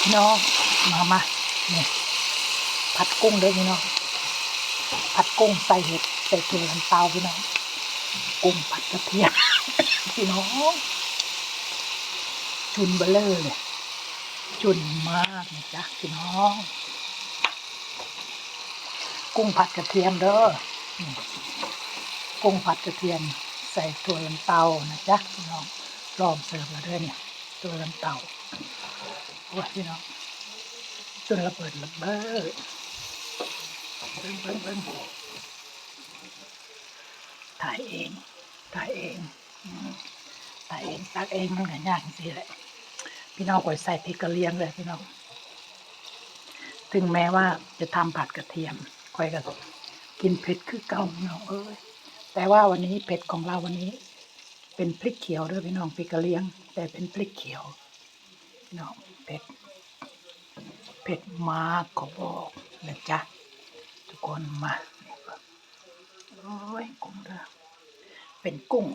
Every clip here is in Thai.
พี่น้องมามาเนี่ยผัดกุ้งเด้อพี่น้องผัดกุ้งใส่เห็ดใส่ถั่วลันเตาพี่น้องกุ้งผัดกระเทียมพี่น้องจุนเบลเลอร์เลยจุนมากนะจ๊ะพี่น้อง กุ้งผัดกระเทียมเด้อนี่กุ้งผัดกระเทียมใส่ถั่วลันเตานะจ๊ะพี่น้องรอมเสิร์ฟแล้วด้วยเนี่ยถั่วลันเตา โอ้ยพี่น้องจนระเบิดระเบ้อเบิ้งเบิ้งเบิ้งถ่ายเอง ถ่ายเองถ่ายเองตักเองมันก็ยากจริงๆแหละพี่น้องก่อยใส่พริกกระเลียงเลยพี่น้องถึงแม้ว่าจะทำผัดกระเทียมค่อยก็กินเผ็ดคือเก่าพี่น้องเอ้ยแต่ว่าวันนี้เผ็ดของเราวันนี้ เป็นพริกเขียวด้วยพี่น้องพริกกระเลียง แต่เป็นพริกเขียว พี่น้องเผ็ดเผ็ดมากขอบอกนะจ๊ะทุกคนมาโอ้ยกุ้งเด้อเป็นกุ้ง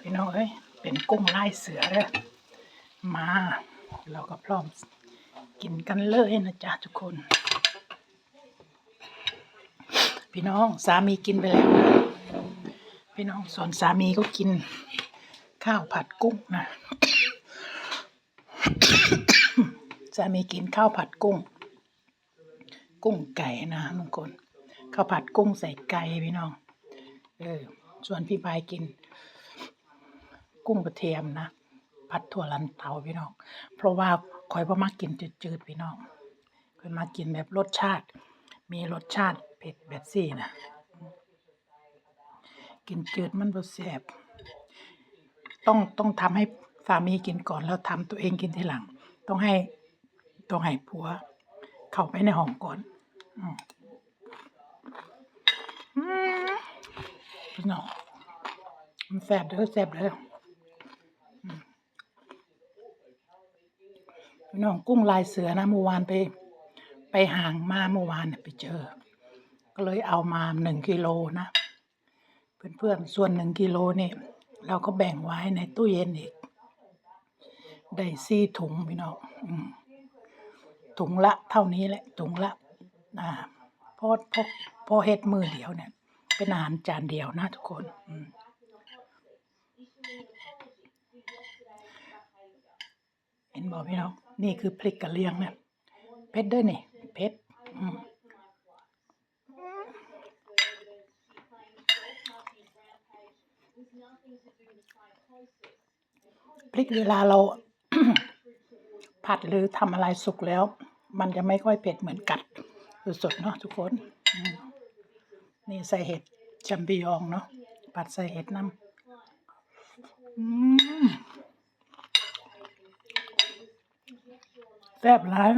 พี่น้องเอ้ยเป็นกุ้งลายเสือเด้อมา เราก็พร้อมกินกันเลยนะจ๊ะทุกคน พี่น้องสามีกินไปแล้วพี่น้องส่วนสามีก็กิน ข้าวผัดกุ้งนะสามีกินข้าวผัดกุ้ง กุ้งไก่นะทุกคนข้าวผัดกุ้งใส่ไก่พี่น้อง เออส่วนพี่บายกิน กุ้งกระเทียมนะผัดถั่วลันเตาพี่น้อง เพราะว่าคอยบ่อมักกินจืดๆพี่น้องคอยมากินแบบรสชาติ มีรสชาติเผ็ดแบบสี่นะ กินจืดมันบ่แซ่บ ต้องต้องทำให้สามีกินก่อนแล้วทำตัวเองกินทีหลัง ต้องให้ต้องให้ผัว เข้าไปในห้องก่อนอืมอืมพี่น้องมันแซ่บเด้อแซ่บเด้อพี่น้องกุ้งลายเสือนะเมื่อวานไป ไปห่างมาเมื่อวานไปเจอ ก็เลยเอามาหนึ่งกิโลนะ เพื่อนๆส่วนหนึ่งกิโลนี่ เราก็แบ่งไว้ในตู้เย็นอีก ได้ซี่ถุงพี่น้องอถุงละเท่านี้แหละ ถุงละอ่าพอพอพอเฮ็ดมือเดียวเนี่ย เป็นอาหารจานเดียวนะทุกคนเห็นบอกพี่น้องนี่คือพริกกะเหรี่ยงเนี่ยเผ็ดด้วยนี่เผ็ดอืม พริกเวลาเรา ผัดหรือทำอะไรสุกแล้ว มันจะไม่ค่อยเผ็ดเหมือนกัดสดๆเนาะทุกคน นี่ใส่เห็ดแชมปิองเนาะผัดใส่เห็ดน้ำแซ่บหลาย